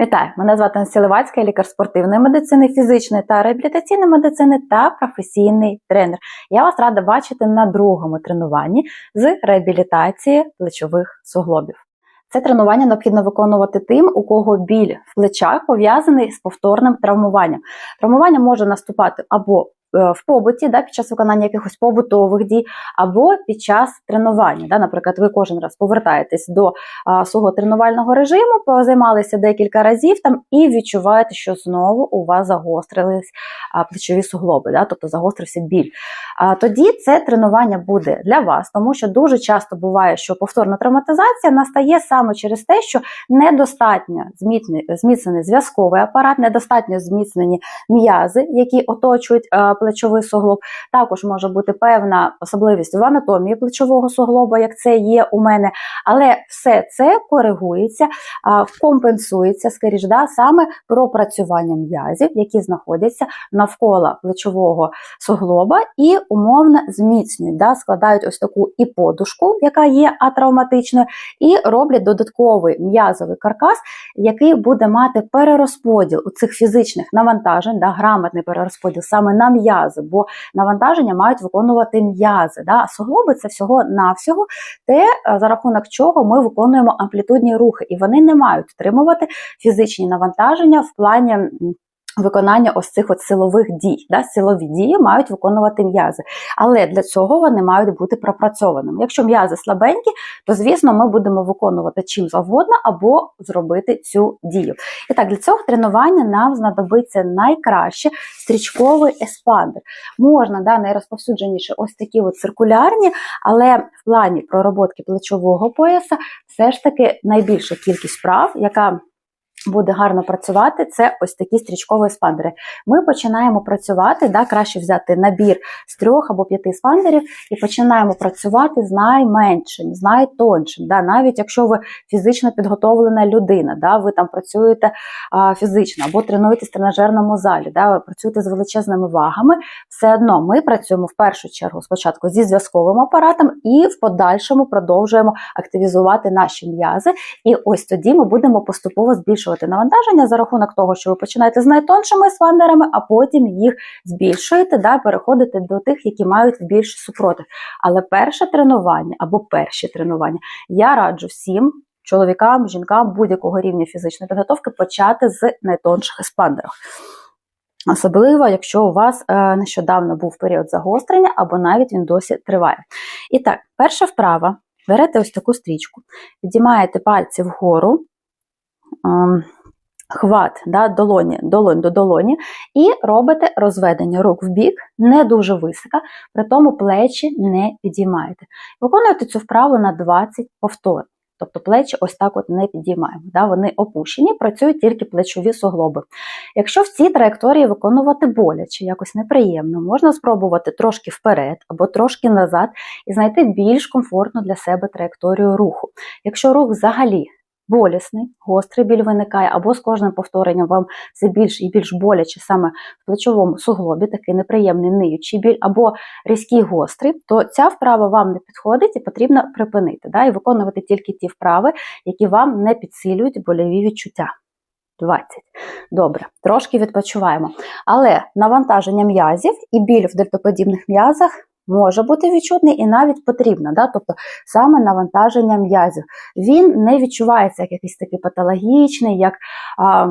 Вітаю! Мене звати я лікар спортивної медицини, фізичної та реабілітаційної медицини та професійний тренер. Я вас рада бачити на другому тренуванні з реабілітації плечових суглобів. Це тренування необхідно виконувати тим, у кого біль в плечах пов'язаний з повторним травмуванням. Травмування може наступати або в побуті, да, під час виконання якихось побутових дій, або під час тренування. Да, Наприклад, ви кожен раз повертаєтесь до а, свого тренувального режиму, позаймалися декілька разів там і відчуваєте, що знову у вас загострились а, плечові суглоби, да, тобто загострився біль. А, тоді це тренування буде для вас, тому що дуже часто буває, що повторна травматизація настає саме через те, що недостатньо зміцнений, зв'язковий апарат, недостатньо зміцнені м'язи, які оточують е, плечовий суглоб. Також може бути певна особливість в анатомії плечового суглоба, як це є у мене. Але все це коригується, компенсується, скоріш, да, саме пропрацюванням м'язів, які знаходяться навколо плечового суглоба, і умовно зміцнюють, да, складають ось таку і подушку, яка є атравматичною, і роблять додатковий м'язовий каркас, який буде мати перерозподіл у цих фізичних навантажень, да, грамотний перерозподіл саме на м'язи, бо навантаження мають виконувати м'язи. Да, суглоби це всього-навсього те, е, за рахунок чого ми виконуємо амплітудні рухи, і вони не мають втримувати фізичні навантаження в плані. Виконання ось цих от силових дій. Да? Силові дії мають виконувати м'язи. Але для цього вони мають бути пропрацьованими. Якщо м'язи слабенькі, то звісно ми будемо виконувати чим завгодно або зробити цю дію. І так, для цього тренування нам знадобиться найкраще стрічковий еспандер. Можна да, найрозповсюдженіше ось такі от циркулярні, але в плані пророботки плечового пояса все ж таки найбільша кількість вправ, яка буде гарно працювати, це ось такі стрічкові спандери. Ми починаємо працювати, да, краще взяти набір з трьох або п'яти спандерів і починаємо працювати з найменшим, з найтоншим. Да, навіть якщо ви фізично підготовлена людина, да, ви там працюєте а, фізично або тренуєтесь в тренажерному залі, да, ви працюєте з величезними вагами, все одно ми працюємо в першу чергу спочатку зі зв'язковим апаратом і в подальшому продовжуємо активізувати наші м'язи. І ось тоді ми будемо поступово збільшувати навантаження за рахунок того, що ви починаєте з найтоншими спандерами, а потім їх збільшуєте, да, переходите до тих, які мають більший супротив. Але перше тренування або перші тренування я раджу всім. Чоловікам, жінкам будь-якого рівня фізичної підготовки почати з найтонших еспандерів. Особливо, якщо у вас е, нещодавно був період загострення, або навіть він досі триває. І так, перша вправа. Берете ось таку стрічку, підіймаєте пальці вгору, хват да, долоні, долонь до долоні, і робите розведення рук в бік, не дуже високо, при тому плечі не підіймаєте. Виконуєте цю вправу на 20 повторень. Тобто плечі ось так от не підіймаємо. Да? Вони опущені, працюють тільки плечові суглоби. Якщо в цій траєкторії виконувати боляче, якось неприємно, можна спробувати трошки вперед або трошки назад і знайти більш комфортну для себе траєкторію руху. Якщо рух взагалі болісний, гострий біль виникає, або з кожним повторенням вам все більш і більш боляче саме в плечовому суглобі, такий неприємний ниючий біль, або різкий гострий, то ця вправа вам не підходить і потрібно припинити. Да, і виконувати тільки ті вправи, які вам не підсилюють больові відчуття. 20. Добре, трошки відпочиваємо. Але навантаження м'язів і біль в дельтоподібних м'язах може бути відчутний і навіть потрібно. Да? Тобто саме навантаження м'язів. Він не відчувається як якийсь такий патологічний, як а,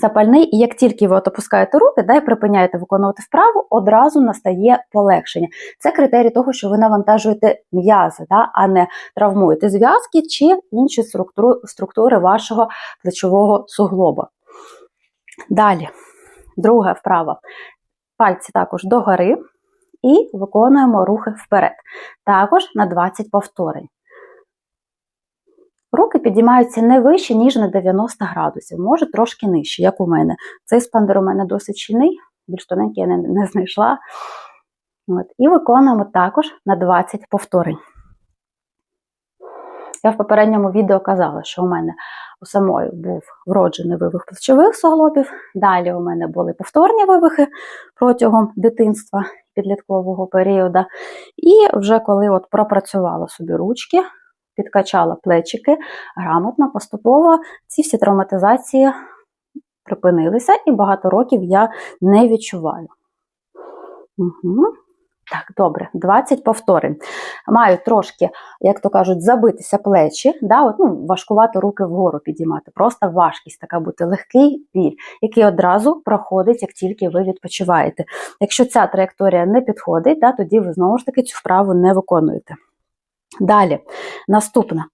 запальний, і як тільки ви от опускаєте руки да, і припиняєте виконувати вправу, одразу настає полегшення. Це критерій того, що ви навантажуєте м'язи, да, а не травмуєте зв'язки чи інші структури, структури вашого плечового суглоба. Далі, друга вправа. Пальці також догори і виконуємо рухи вперед. Також на 20 повторень. Руки підіймаються не вище, ніж на 90 градусів, може трошки нижче, як у мене. Цей спандер у мене досить щільний, більш тоненький я не, не знайшла. От. І виконуємо також на 20 повторень. Я в попередньому відео казала, що у мене у самої був вроджений вивих плечових суглобів. Далі у мене були повторні вивихи протягом дитинства підліткового періоду. І вже коли от пропрацювала собі ручки, підкачала плечики грамотно, поступово ці всі травматизації припинилися, і багато років я не відчуваю. Угу. Так, добре, 20 повторень. Маю трошки, як то кажуть, забитися плечі, да, от, ну, важкувато руки вгору підіймати. Просто важкість така бути легкий біль, який одразу проходить, як тільки ви відпочиваєте. Якщо ця траєкторія не підходить, да, тоді ви знову ж таки цю вправу не виконуєте. Далі, наступна.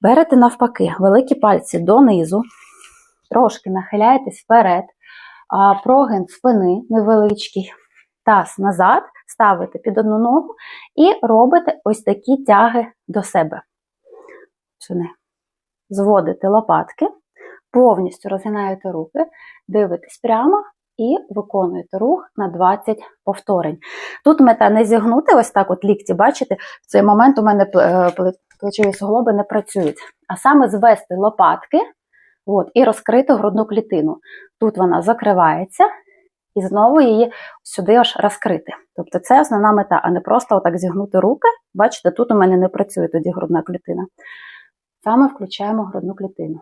Берете навпаки, великі пальці донизу, трошки нахиляєтесь вперед, прогин спини невеличкий, таз назад, ставите під одну ногу і робите ось такі тяги до себе. Чини. Зводите лопатки, повністю розгинаєте руки, дивитесь прямо і виконуєте рух на 20 повторень. Тут мета не зігнути, ось так от лікті, бачите, в цей момент у мене е, плечові суглоби не працюють. А саме звести лопатки от, і розкрити грудну клітину. Тут вона закривається, і знову її сюди аж розкрити. Тобто це основна мета, а не просто отак зігнути руки. Бачите, тут у мене не працює тоді грудна клітина. Саме включаємо грудну клітину.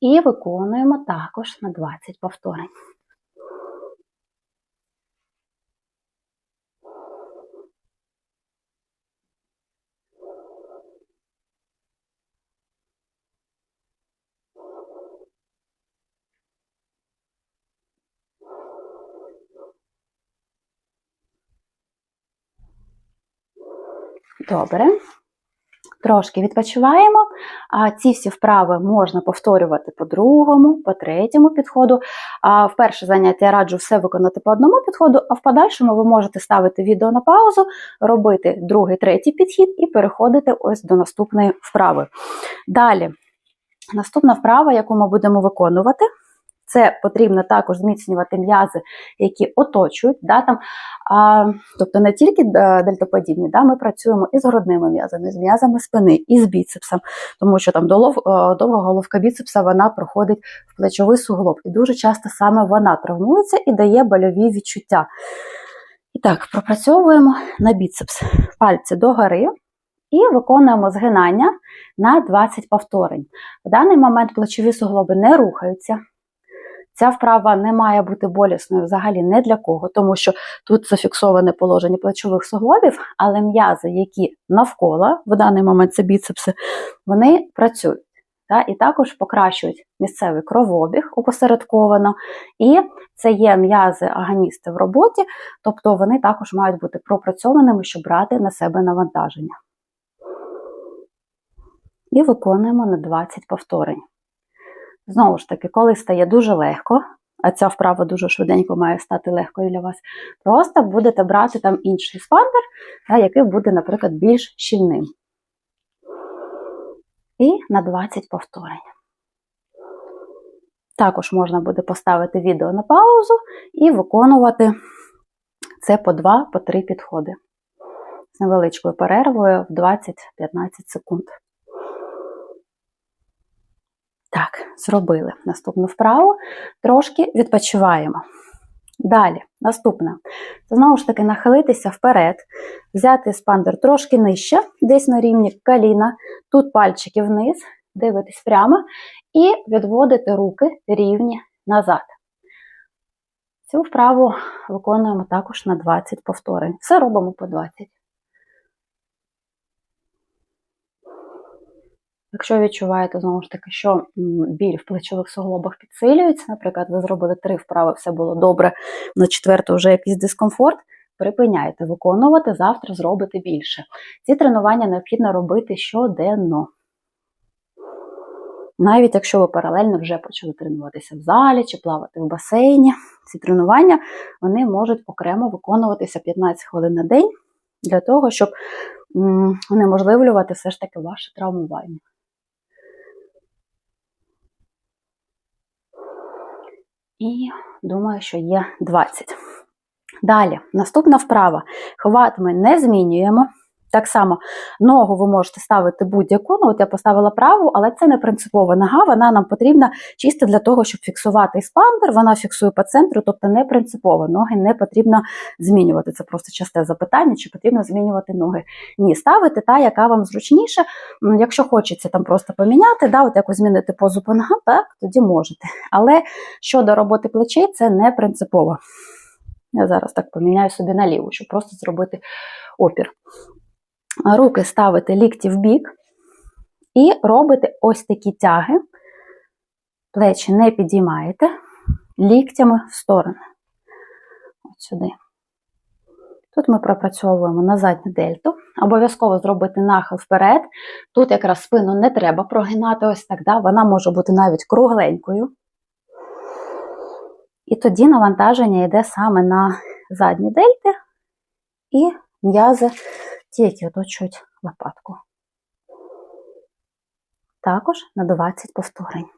І виконуємо також на 20 повторень. Добре. Трошки відпочиваємо. А ці всі вправи можна повторювати по другому, по третьому підходу. А в перше заняття я раджу все виконати по одному підходу, а в подальшому ви можете ставити відео на паузу, робити другий, третій підхід і переходити ось до наступної вправи. Далі, наступна вправа, яку ми будемо виконувати. Це потрібно також зміцнювати м'язи, які оточують. Да, там, а, Тобто не тільки е, дельтоподібні, да, ми працюємо і з грудними м'язами, з м'язами спини, і з біцепсом, тому що там е, довга головка біцепса вона проходить в плечовий суглоб. І дуже часто саме вона травмується і дає больові відчуття. І так, пропрацьовуємо на біцепс. Пальці догори. І виконуємо згинання на 20 повторень. В даний момент плечові суглоби не рухаються, Ця вправа не має бути болісною взагалі не для кого, тому що тут зафіксоване положення плечових суглобів, але м'язи, які навколо, в даний момент це біцепси, вони працюють. Та, І також покращують місцевий кровообіг опосередковано. І це є м'язи агоністи в роботі, тобто вони також мають бути пропрацьованими, щоб брати на себе навантаження. І виконуємо на 20 повторень. Знову ж таки, коли стає дуже легко, а ця вправа дуже швиденько має стати легкою для вас, просто будете брати там інший спандер, який буде, наприклад, більш щільним. І на 20 повторень. Також можна буде поставити відео на паузу і виконувати це по 2-3 підходи з невеличкою перервою в 20-15 секунд. Так, зробили наступну вправу, трошки відпочиваємо. Далі, наступна. Це знову ж таки нахилитися вперед, взяти спандер трошки нижче, десь на рівні коліна, тут пальчики вниз, дивитись прямо і відводити руки рівні назад. Цю вправу виконуємо також на 20 повторень. Все робимо по 20. Якщо відчуваєте, знову ж таки, що біль в плечових суглобах підсилюється, наприклад, ви зробили три вправи, все було добре, на четверту вже якийсь дискомфорт, припиняйте виконувати, завтра зробите більше. Ці тренування необхідно робити щоденно. Навіть якщо ви паралельно вже почали тренуватися в залі чи плавати в басейні, ці тренування вони можуть окремо виконуватися 15 хвилин на день для того, щоб унеможливлювати все ж таки ваше травмування. І думаю, що є 20. Далі, наступна вправа. Хват ми не змінюємо. Так само ногу ви можете ставити будь-яку. Ну, от я поставила праву, але це не принципова нога. Вона нам потрібна чисто для того, щоб фіксувати еспандер. Вона фіксує по центру, тобто не принципово. Ноги не потрібно змінювати. Це просто часте запитання, чи потрібно змінювати ноги. Ні, ставити та, яка вам зручніше. Якщо хочеться там просто поміняти, да, от якось змінити позу по ногам, так тоді можете. Але щодо роботи плечей, це не принципово. Я зараз так поміняю собі на ліву, щоб просто зробити опір. Руки ставите лікті в бік і робите ось такі тяги. Плечі не підіймаєте, ліктями в сторони. От сюди. Тут ми пропрацьовуємо на задню дельту. Обов'язково зробити нахил вперед. Тут якраз спину не треба прогинати ось так, да? вона може бути навіть кругленькою. І тоді навантаження йде саме на задні дельти і м'язи, ті, які оточують лопатку. Також на 20 повторень.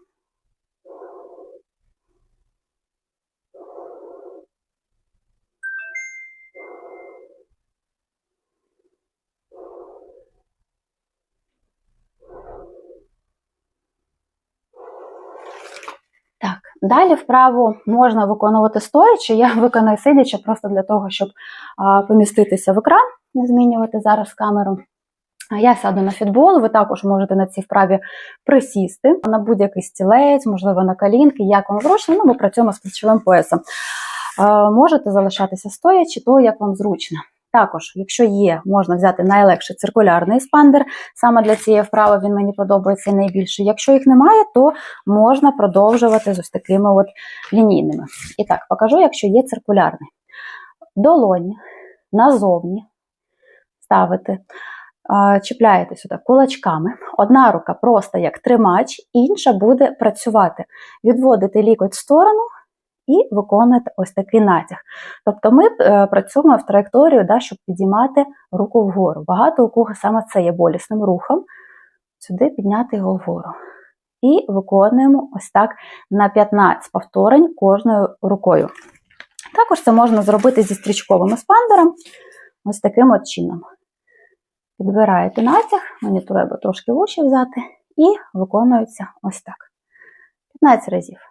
Так, далі вправу можна виконувати стоячи. Я виконую сидячи просто для того, щоб поміститися в екран, не змінювати зараз камеру. Я сяду на фітбол, ви також можете на цій вправі присісти на будь-який стілець, можливо, на колінки, як вам зручно, ну, ми працюємо з плечовим поясом. Можете залишатися стоячи, то як вам зручно. Також, якщо є, можна взяти найлегший циркулярний еспандер. Саме для цієї вправи він мені подобається найбільше. Якщо їх немає, то можна продовжувати з ось такими от лінійними. І так, покажу, якщо є циркулярний. Долоні назовні ставити, чіпляєте сюди кулачками. Одна рука просто як тримач, інша буде працювати. Відводите лікоть в сторону і виконуєте ось такий натяг. Тобто ми е, працюємо в траєкторію, да, щоб підіймати руку вгору. Багато у кого саме це є болісним рухом. Сюди підняти його вгору. І виконуємо ось так на 15 повторень кожною рукою. Також це можна зробити зі стрічковим еспандером, ось таким от чином. Підбираєте натяг, мені треба трошки вуші взяти, і виконується ось так. 15 разів.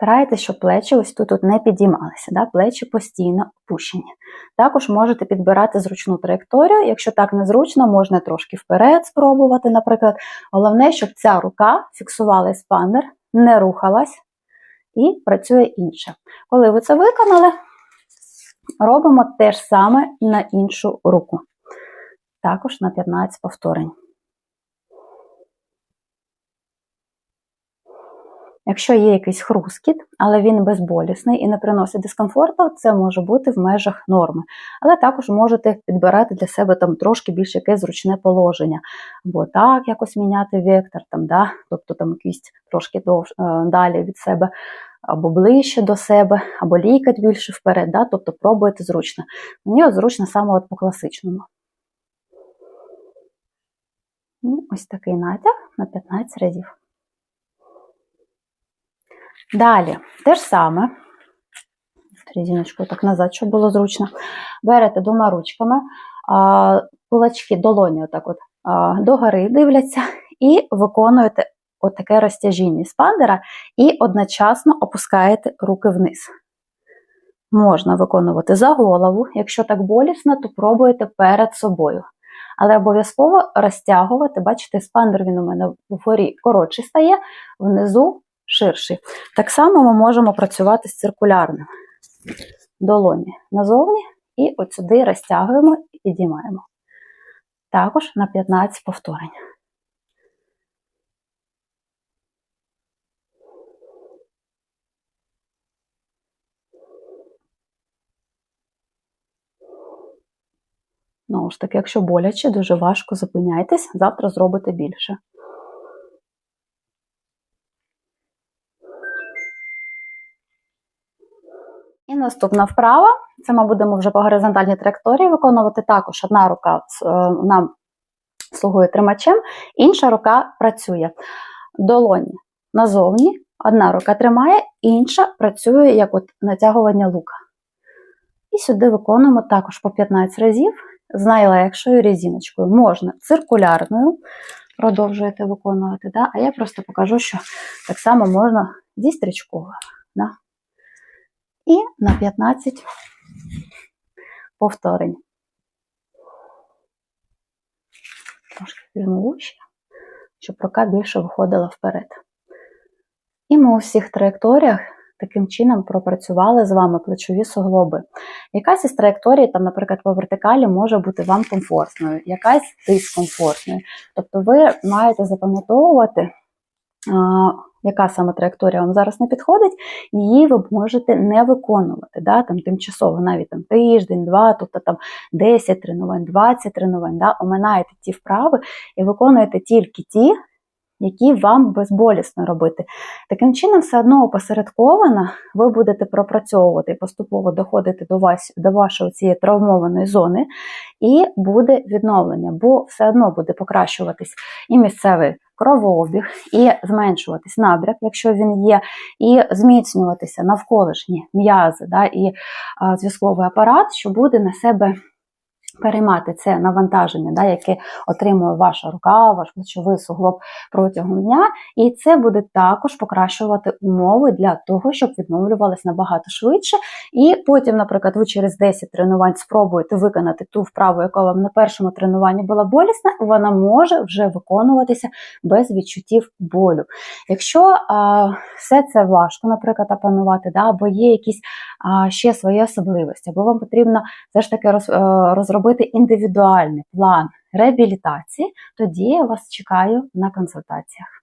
Старайтеся, щоб плечі ось тут от не підіймалися, да? плечі постійно опущені. Також можете підбирати зручну траєкторію. Якщо так незручно, можна трошки вперед спробувати, наприклад. Головне, щоб ця рука фіксувала еспандер, не рухалась і працює інше. Коли ви це виконали, робимо те ж саме на іншу руку. Також на 15 повторень. Якщо є якийсь хрускіт, але він безболісний і не приносить дискомфорту, це може бути в межах норми. Але також можете підбирати для себе там трошки більш якесь зручне положення. Або так якось міняти вектор, там, да? тобто там кість трошки довж, е, далі від себе, або ближче до себе, або лікать більше вперед. Да? Тобто пробуйте зручно. Мені от зручно саме от по класичному. І Ось такий натяг на 15 разів. Далі, те ж саме, резиночку так назад, щоб було зручно. Берете двома ручками, кулачки долоні отак от, догори дивляться, і виконуєте отаке розтяжіння спандера, і одночасно опускаєте руки вниз. Можна виконувати за голову, якщо так болісно, то пробуйте перед собою. Але обов'язково розтягувати, бачите, спандер він у мене вгорі коротший стає, внизу ширший. Так само ми можемо працювати з циркулярним. Долоні назовні і от сюди розтягуємо і підіймаємо. Також на 15 повторень. Знову ж таки, якщо боляче, дуже важко зупиняйтесь, завтра зробите більше. Наступна вправа. Це ми будемо вже по горизонтальній траєкторії виконувати також. Одна рука е, нам слугує тримачем, інша рука працює. Долоні назовні, одна рука тримає, інша працює як от натягування лука. І сюди виконуємо також по 15 разів з найлегшою резиночкою. Можна циркулярною, продовжуєте виконувати, да? а я просто покажу, що так само можна зі стрічковою. Да? І на 15 повторень. Трошки візьму щоб рука більше виходила вперед. І ми у всіх траєкторіях таким чином пропрацювали з вами плечові суглоби. Якась із траєкторій, там, наприклад, по вертикалі може бути вам комфортною, якась дискомфортною. Тобто ви маєте запам'ятовувати, яка саме траєкторія вам зараз не підходить, її ви можете не виконувати. Да? Там, тимчасово, навіть там, тиждень, два, тобто там 10 тренувань, 20 тренувань. Да? Оминаєте ті вправи і виконуєте тільки ті, які вам безболісно робити. Таким чином, все одно опосередковано ви будете пропрацьовувати і поступово доходити до вас, до вашої цієї травмованої зони, і буде відновлення, бо все одно буде покращуватись і місцевий кровообіг, і зменшуватись набряк, якщо він є, і зміцнюватися навколишні м'язи да, і зв'язковий апарат, що буде на себе переймати це навантаження, да, яке отримує ваша рука, ваш плечовий суглоб протягом дня, і це буде також покращувати умови для того, щоб відновлювалися набагато швидше. І потім, наприклад, ви через 10 тренувань спробуєте виконати ту вправу, яка вам на першому тренуванні була болісна, вона може вже виконуватися без відчуттів болю. Якщо а, все це важко, наприклад, опанувати, да, або є якісь а, ще свої особливості, або вам потрібно все ж таки роз, е, розробити індивідуальний план реабілітації, тоді я вас чекаю на консультаціях.